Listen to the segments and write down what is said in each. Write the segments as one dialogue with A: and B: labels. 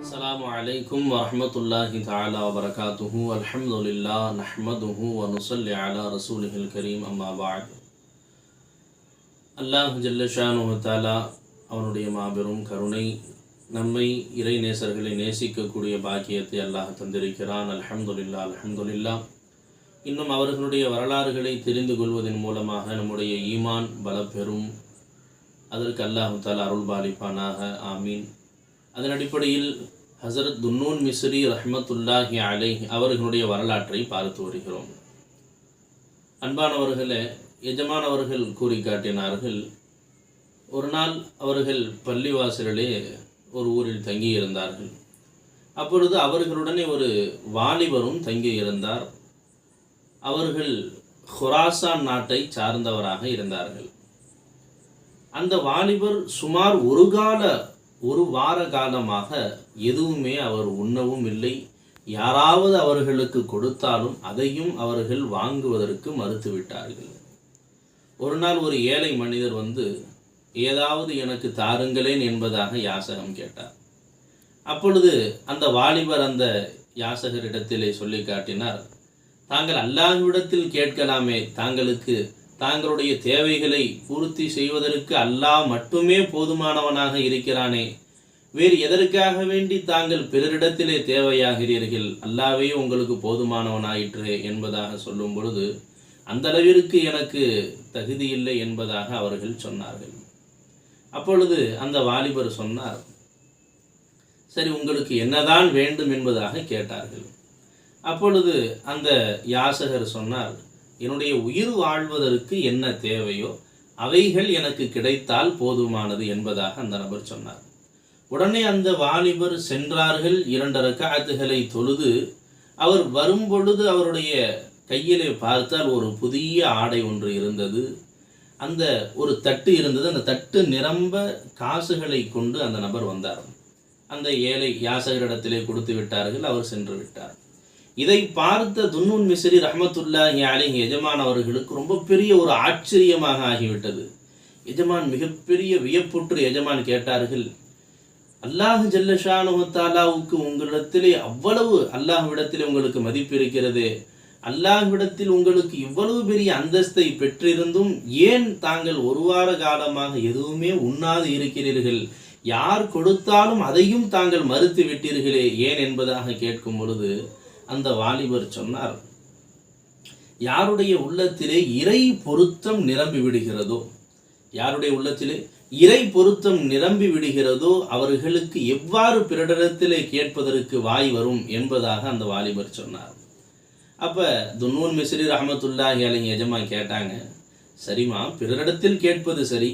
A: السلام عليكم ورحمة الله تعالى وبركاته الحمد لله نحمده ونصلي على رسوله الكريم أما بعد அல்லாஹ் ஜல்லஷானு தாலா அவனுடைய மாபெரும் கருணை நம்மை இறை நேசர்களை நேசிக்கக்கூடிய பாக்கியத்தை அல்லாஹ் தந்திருக்கிறான். அலமதுல்லா அலமதுல்லா இன்னும் அவர்களுடைய வரலாறுகளை தெரிந்து கொள்வதன் மூலமாக நம்முடைய ஈமான் பலப்பெறும். அதற்கு அல்லாஹால் அருள் பாலிப்பானாக. ஆமீன். அதன் அடிப்படையில் ஹசரத் துன்னூன் மிஸ்ரி ரஹமத்துல்லாஹி அலை அவர்களுடைய வரலாற்றை பார்த்து வருகிறோம். அன்பானவர்களே எஜமானவர்கள் கூறி காட்டினார்கள் ஒரு நாள் அவர்கள் பள்ளிவாசலிலே ஒரு ஊரில் தங்கியிருந்தார்கள். அப்பொழுது அவர்களுடனே ஒரு வாலிபரும் தங்கியிருந்தார். அவர்கள் ஹொராசான் நாட்டை சார்ந்தவராக இருந்தார்கள். அந்த வாலிபர் சுமார் ஒரு கால ஒரு வார காலமாக எதுவுமே அவர் உண்ணவும் இல்லை. யாராவது அவர்களுக்கு கொடுத்தாலும் அதையும் அவர்கள் வாங்குவதற்கு மறுத்துவிட்டார்கள். ஒரு நாள் ஒரு ஏழை மனிதர் வந்து ஏதாவது எனக்கு தாருங்களேன் என்பதாக யாசகம் கேட்டார். அப்பொழுது அந்த வாலிபர் அந்த யாசகரிடத்திலே சொல்லி காட்டினார் தாங்கள் அல்லாஹ்விடத்தில் கேட்கலாமே தாங்களுக்கு தாங்களுடைய தேவைகளை பூர்த்தி செய்வதற்கு அல்லாஹ் மட்டுமே போதுமானவனாக இருக்கிறானே. வேறு எதற்காக வேண்டி தாங்கள் பிறரிடத்திலே தேவையாகிறீர்கள்? அல்லாவே உங்களுக்கு போதுமானவனாயிற்று என்பதாக சொல்லும் பொழுது அந்த அளவிற்கு எனக்கு தகுதி இல்லை என்பதாக அவர்கள் சொன்னார்கள். அப்பொழுது அந்த வாலிபர் சொன்னார் சரி உங்களுக்கு என்னதான் வேண்டும் என்பதாக கேட்டார்கள். அப்பொழுது அந்த யாசகர் சொன்னார் என்னுடைய உயிர் வாழ்வதற்கு என்ன தேவையோ அவைகள் எனக்கு கிடைத்தால் போதுமானது என்பதாக அந்த நபர் சொன்னார். உடனே அந்த வாலிபர் சென்றார்கள் இரண்டரை காத்துகளை தொழுது அவர் வரும்பொழுது அவருடைய கையிலே பார்த்தால் ஒரு புதிய ஆடை ஒன்று இருந்தது. அந்த ஒரு தட்டு இருந்தது. அந்த தட்டு நிரம்ப காசுகளை கொண்டு அந்த நபர் வந்தார். அந்த ஏழை யாசகரிடத்திலே கொடுத்து விட்டார்கள். அவர் சென்று விட்டார். இதை பார்த்த துன்னூன் மிஸ்ரி ரஹமத்துல்லாஹி அலிங் எஜமான் அவர்களுக்கு ரொம்ப பெரிய ஒரு ஆச்சரியமாக ஆகிவிட்டது. எஜமான் மிகப்பெரிய வியப்புற்று எஜமான் கேட்டார்கள் அல்லாஹ் ஜல்லஷானுத்தாலாவுக்கு உங்களிடத்திலே அவ்வளவு அல்லாஹ்விடத்திலே உங்களுக்கு மதிப்பு இருக்கிறது. அல்லாஹ்விடத்தில் உங்களுக்கு இவ்வளவு பெரிய அந்தஸ்தை பெற்றிருந்தும் ஏன் தாங்கள் ஒரு வார காலமாக எதுவுமே உண்ணாது இருக்கிறீர்கள்? யார் கொடுத்தாலும் அதையும் தாங்கள் மறுத்து விட்டீர்களே ஏன் என்பதாக கேட்கும் பொழுது அந்த வாலிபர் சொன்னார் யாருடைய உள்ளத்திலே இறை பொருத்தம் நிரம்பி விடுகிறதோ யாருடைய உள்ளத்திலே இறை பொருத்தம் நிரம்பி விடுகிறதோ அவர்களுக்கு எவ்வாறு பிறரிடத்திலே கேட்பதற்கு வாய் வரும் என்பதாக அந்த வாலிபர் சொன்னார். அப்போ துன்னூன் மிஸ்ரி ரஹமத்துல்லாஹி அலைங்க எஜமா கேட்டாங்க சரிம்மா பிறரிடத்தில் கேட்பது சரி.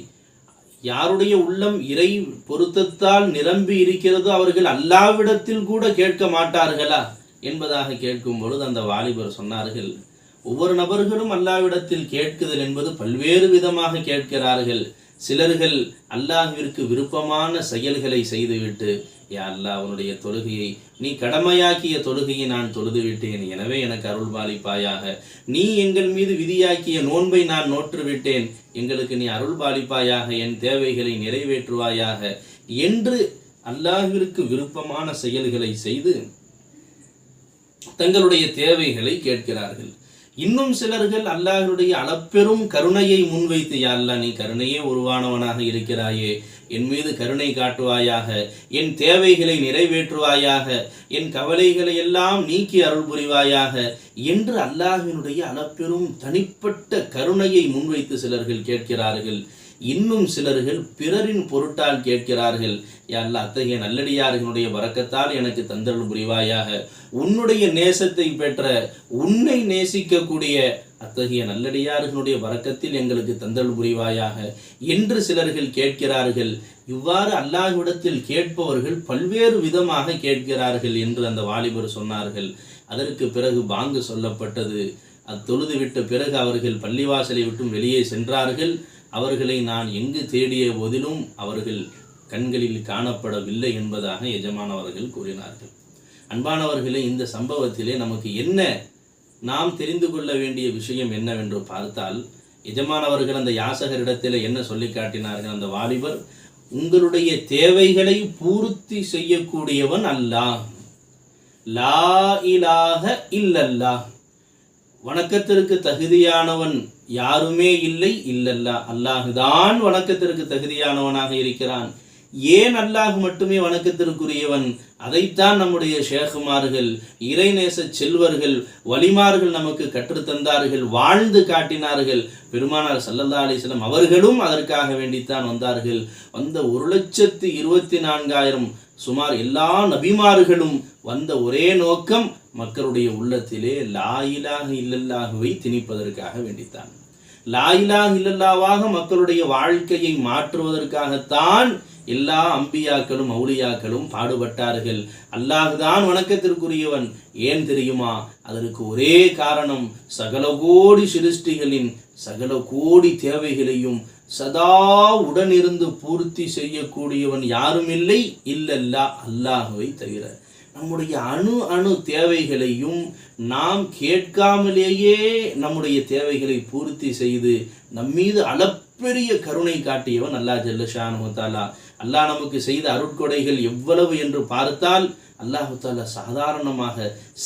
A: யாருடைய உள்ளம் இறை பொருத்தத்தால் நிரம்பி இருக்கிறதோ அவர்கள் அல்லாவிடத்தில் கூட கேட்க மாட்டார்களா என்பதாக கேட்கும் பொழுது அந்த வாலிபர் சொன்னார்கள் ஒவ்வொரு நபர்களும் அல்லாவிடத்தில் கேட்குதல் என்பது பல்வேறு விதமாக கேட்கிறார்கள். சிலர்கள் அல்லாஹிற்கு விருப்பமான செயல்களை செய்துவிட்டு யா அவனுடைய தொழுகையை நீ கடமையாக்கிய தொழுகையை நான் தொழுது விட்டேன். எனவே எனக்கு அருள் பாலிப்பாயாக. நீ எங்கள் மீது விதியாக்கிய நோன்பை நான் நோற்று விட்டேன். எங்களுக்கு நீ அருள் பாலிப்பாயாக என் தேவைகளை நிறைவேற்றுவாயாக. என்று அல்லாஹிற்கு விருப்பமான செயல்களை செய்து தங்களுடைய தேவைகளை கேட்கிறார்கள். இன்னும் சிலர்கள் அல்லாஹருடைய அளப்பெரும் கருணையை முன்வைத்து யா நீ கருணையே உருவானவனாக இருக்கிறாயே. என் மீது கருணை காட்டுவாயாக என் தேவைகளை நிறைவேற்றுவாயாக என் கவலைகளை எல்லாம் நீக்கி அருள் புரிவாயாக என்று அல்லாஹினுடைய அளப்பெரும் தனிப்பட்ட கருணையை முன்வைத்து சிலர்கள் கேட்கிறார்கள். இன்னும் சிலர்கள் பிறரின் பொருட்டால் கேட்கிறார்கள். அல்ல அத்தகைய நல்லடியார்களுடைய வரக்கத்தால் எனக்கு தந்தருள் புரிவாயாக. உன்னுடைய நேசத்தை பெற்ற உன்னை நேசிக்கக்கூடிய அத்தகைய நல்லடியார்களுடைய வரக்கத்தில் எங்களுக்கு தந்தல் புரிவாயாக. என்று சிலர்கள் கேட்கிறார்கள். இவ்வாறு அல்லாஹ்விடத்தில் கேட்பவர்கள் பல்வேறு விதமாக கேட்கிறார்கள் என்று அந்த வாலிபர் சொன்னார்கள். அதற்கு பிறகு பாங்கு சொல்லப்பட்டது. அது தொழுது விட்ட பிறகு அவர்கள் பள்ளிவாசலை விட்டும் வெளியே சென்றார்கள். அவர்களை நான் எங்கு தேடிய போதிலும் அவர்கள் கண்களில் காணப்படவில்லை என்பதாக எஜமானவர்கள் கூறினார்கள். அன்பானவர்களே இந்த சம்பவத்திலே நமக்கு என்ன நாம் தெரிந்து கொள்ள வேண்டிய விஷயம் என்னவென்று பார்த்தால் எஜமானவர்கள் அந்த யாசகரிடத்தில் என்ன சொல்லி காட்டினார்கள் அந்த வாலிபர்? உங்களுடைய தேவைகளை பூர்த்தி செய்யக்கூடியவன் அல்லாஹ். லா இலாக இல்லல்லா வணக்கத்திற்கு தகுதியானவன் யாருமே இல்லை இல்லல்லா. அல்லாஹுதான் வணக்கத்திற்கு தகுதியானவனாக இருக்கிறான். ஏன் அல்லாஹ் மட்டுமே வணக்கத்திற்குரியவன்? அதைத்தான் நம்முடைய ஷேகுமார்கள் இறைநேச செல்வர்கள் வலிமார்கள் நமக்கு கற்றுத்தந்தார்கள் வாழ்ந்து காட்டினார்கள். பெருமானார் சல்லல்லா அலிஸ்லாம் அவர்களும் அதற்காக வேண்டித்தான் வந்தார்கள். வந்த ஒரு லட்சத்து இருபத்தி நான்காயிரம் சுமார் எல்லா நபிமார்களும் வந்த ஒரே நோக்கம் மக்களுடைய உள்ளத்திலே லாயிலாக இல்லல்லாகவை திணிப்பதற்காக வேண்டித்தான். லாயிலாக இல்லல்லாவாக மக்களுடைய வாழ்க்கையை மாற்றுவதற்காகத்தான் எல்லா அம்பியாக்களும் மௌலியாக்களும் பாடுபட்டார்கள். அல்லாஹுதான் வணக்கத்திற்குரியவன். ஏன் தெரியுமா? அதற்கு ஒரே காரணம் சகல கோடி சிருஷ்டிகளின் சகல கோடி தேவைகளையும் சதா உடனிருந்து பூர்த்தி செய்யக்கூடியவன் யாரும் இல்லை இல்லல்லா அல்லாஹுவை தவிர. நம்முடைய அணு அணு தேவைகளையும் நாம் கேட்காமலேயே நம்முடைய தேவைகளை பூர்த்தி செய்து நம்மீது அளப்பெரிய கருணை காட்டியவன் அல்லா ஜல்லஷானு தாலா. அல்லாஹ் நமக்கு செய்த அருட்கொடைகள் எவ்வளவு என்று பார்த்தால் அல்லாஹு தாலா சாதாரணமாக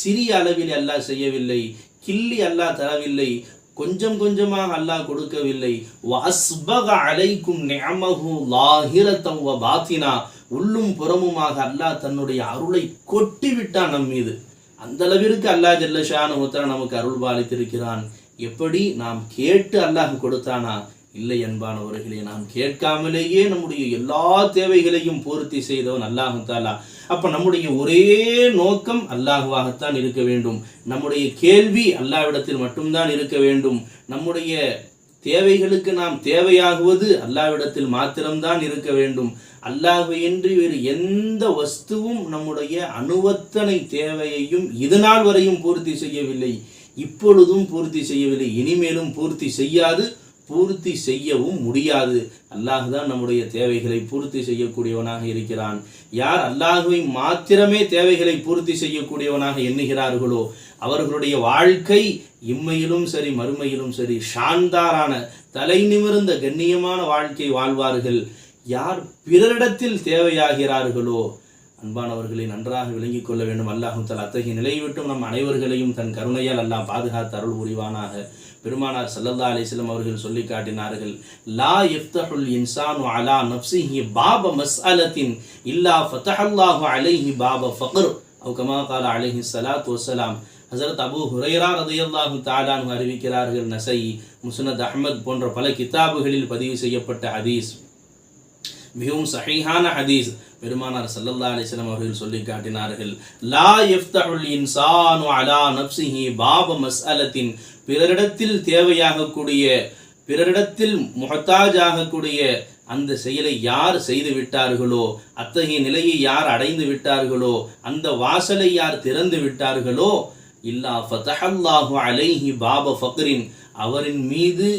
A: சிறிய அளவில் அல்லாஹ் செய்யவில்லை கிள்ளி அல்லாஹ் தரவில்லை கொஞ்சம் கொஞ்சமாக அல்லாஹ் கொடுக்கவில்லை. வஸ்பக அலைக்கும் நிஅமஹு லாஹிரத்தம் பாத்தினா. உள்ளும் புறமுமாக அல்லாஹ் தன்னுடைய அருளை கொட்டி விட்டான் நம் மீது. அந்த அளவிற்கு அல்லாஹ் ஜல்லஷான நமக்கு அருள் பாலித்திருக்கிறான். எப்படி? நாம் கேட்டு அல்லாஹ் கொடுத்தானா? இல்லை என்பானவர்களே நாம் கேட்காமலேயே நம்முடைய எல்லா தேவைகளையும் பூர்த்தி செய்தவன் அல்லாஹாலா அப்ப நம்முடைய ஒரே நோக்கம் அல்லாஹுவாகத்தான் இருக்க வேண்டும். நம்முடைய கேள்வி அல்லாவிடத்தில் மட்டும்தான் இருக்க வேண்டும். நம்முடைய தேவைகளுக்கு நாம் தேவையாகுவது அல்லாவிடத்தில் மாத்திரம்தான் இருக்க வேண்டும். அல்லாஹையின்றி வேறு எந்த வஸ்துவும் நம்முடைய அணுவத்தனை தேவையையும் இதனால் வரையும் பூர்த்தி செய்யவில்லை. இப்பொழுதும் பூர்த்தி செய்யவில்லை. இனிமேலும் பூர்த்தி செய்யாது. பூர்த்தி செய்யவும் முடியாது. அல்லாஹ் தான் நம்முடைய தேவைகளை பூர்த்தி செய்யக்கூடியவனாக இருக்கிறான். யார் அல்லாஹுவை மாத்திரமே தேவைகளை பூர்த்தி செய்யக்கூடியவனாக எண்ணுகிறார்களோ அவர்களுடைய வாழ்க்கை இம்மையிலும் சரி மறுமையிலும் சரி ஷான்தாரான தலை நிமிர்ந்த கண்ணியமான வாழ்க்கை வாழ்வார்கள். யார் பிறரிடத்தில் தேவையாகிறார்களோ அன்பானவர்களை நன்றாக விளங்கிக் கொள்ள வேண்டும். அல்லாஹும் தல் அத்தகைய நிலை விட்டும் நம் அனைவர்களையும் தன் கருணையால் அல்லாஹ் பாதுகாத்து அருள் புரிவானாக. பெருமானார் சல்லல்லா அலிஸ்லம் அவர்கள் சொல்லி காட்டினார்கள் லா இஃப்தஹுல் இன்சானு அலா நப்சிஹி பாப மஸ்அலத்தின் இல்லா ஃபத்தஹல்லாஹு அலைஹி பாப ஃபக்ர். அவுகமா கால அலைஹி சலாத் வசலாம் ஹசரத் அபு ஹுரைரா ரதியல்லாஹு தாலான் அறிவிக்கிறார்கள் நசை முஸ்னத் அஹ்மத் போன்ற பல கிதாபுகளில் பதிவு செய்யப்பட்ட ஹதீஸ். மிகவும் சஹீஹான ஹதீஸ் பெருமானார் சல்லல்லா அலிஸ்லாம் அவர்கள் சொல்லி காட்டினார்கள் லா எஃப்தஹுல் இன்சானு அலா நப்சிஹி பாப மஸ்அலத்தின் பிறரிடத்தில் தேவையாகக்கூடிய பிறரிடத்தில் முகத்தாஜாகக்கூடிய அந்த செயலை யார் செய்து விட்டார்களோ அத்தகைய நிலையை யார் அடைந்து விட்டார்களோ அந்த வாசலை யார் திறந்து விட்டார்களோ இல்லா ஃபதஹல்லாஹு அலைஹி பாப ஃபக்ரின் அவரின் மீது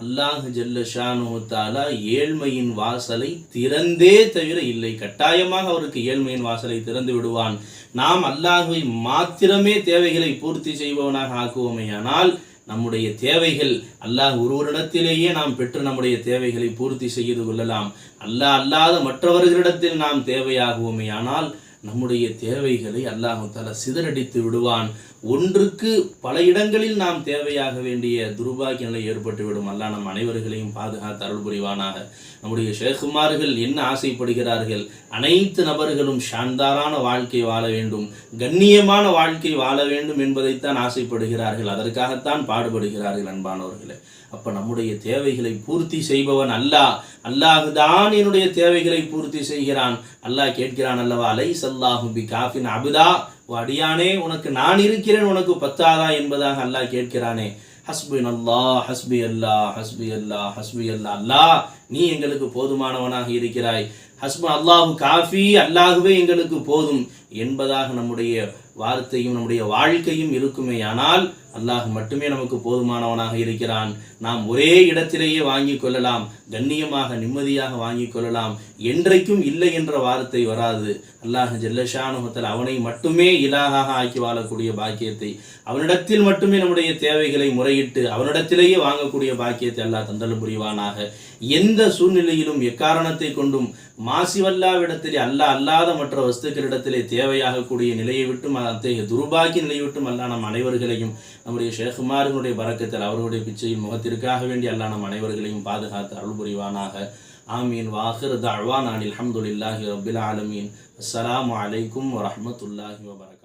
A: அல்லாஹ் ஜல்ல ஷானுத்தாலா ஏழ்மையின் வாசலை திறந்தே தவிர இல்லை. கட்டாயமாக அவருக்கு ஏழ்மையின் வாசலை திறந்து விடுவான். நாம் அல்லாஹுவை மாத்திரமே தேவைகளை பூர்த்தி செய்பவனாக ஆக்குவோமேயானால் நம்முடைய தேவைகள் அல்லாஹ் ஒருவரிடத்திலேயே நாம் பெற்று நம்முடைய தேவைகளை பூர்த்தி செய்து கொள்ளலாம். அல்லாஹ் அல்லாத மற்றவர்களிடத்தில் நாம் தேவையாகுவோமே ஆனால் நம்முடைய தேவைகளை அல்லாஹால சிதறடித்து விடுவான். ஒன்றுக்கு பல இடங்களில் நாம் தேவையாக வேண்டிய துர்பாகிய நிலை ஏற்பட்டுவிடும் அல்லா நம் அனைவர்களையும் பாதுகாத்து அருள் புரிவானாக. நம்முடைய ஷேகுமார்கள் என்ன ஆசைப்படுகிறார்கள்? அனைத்து நபர்களும் ஷான்தாரான வாழ்க்கை வாழ வேண்டும். கண்ணியமான வாழ்க்கை வாழ வேண்டும் என்பதைத்தான் ஆசைப்படுகிறார்கள். அதற்காகத்தான் பாடுபடுகிறார்கள் அன்பானவர்களே. அப்ப நம்முடைய தேவைகளை பூர்த்தி செய்பவன் அல்லாஹ். அல்லாஹுதான் என்னுடைய தேவைகளை பூர்த்தி செய்கிறான். அல்லாஹ் கேட்கிறான் அல்லவா அலை சல்லாஹு பி காஃபின் அபுதா. ஓ அடியானே உனக்கு நான் இருக்கிறேன் உனக்கு பத்தாதா என்பதாக அல்லாஹ் கேட்கிறானே. ஹஸ்பி அல்லாஹ் ஹஸ்பி அல்லா ஹஸ்பி அல்லாஹ் ஹஸ்பி அல்லா அல்லாஹ் நீ எங்களுக்கு போதுமானவனாக இருக்கிறாய். ஹஸ்பு அல்லாஹு காஃபி. அல்லாஹுவே எங்களுக்கு போதும். என்பதாக நம்முடைய வார்த்தையும் நம்முடைய வாழ்க்கையும் இருக்குமே ஆனால் அல்லாஹ் மட்டுமே நமக்கு போதுமானவனாக இருக்கிறான். நாம் ஒரே இடத்திலேயே வாங்கிக் கொள்ளலாம் கண்ணியமாக நிம்மதியாக வாங்கிக் கொள்ளலாம். என்றைக்கும் இல்லை என்ற வார்த்தை வராது. அல்லாஹ் ஜெல்லஷானுகத்தில் அவனை மட்டுமே இலாகாக ஆக்கி வாழக்கூடிய பாக்கியத்தை அவனிடத்தில் மட்டுமே நம்முடைய தேவைகளை முறையிட்டு அவனிடத்திலேயே வாங்கக்கூடிய பாக்கியத்தை அல்லாஹ் தந்தல் புரிவானாக. எந்த சூழ்நிலையிலும் எக்காரணத்தை கொண்டும் மாசிவல்லாவிடத்திலே அல்லாஹ் அல்லாத மற்ற வஸ்துக்களிடத்திலே தேவையாகக்கூடிய நிலையை விட்டும் அத்தகைய துர்பாக்கிய நிலையை விட்டும் அல்லாஹ் நம் அனைவர்களையும் நம்முடைய ஷேகுமாரனுடைய பறக்கத்தில் அவர்களுடைய பிச்சையின் முகத்திற்காக வேண்டி அல்லா நம் அனைவர்களையும் பாதுகாத்து அருள் புரிவானாக. ஆமீன். வாஹிர் தஅவான் அனில் அல்ஹம்துலில்லாஹி ரப்பில் ஆலமீன். அஸ்லாம் அலைக்கும் வரமத்துல்லாஹி வபரகாத்துஹு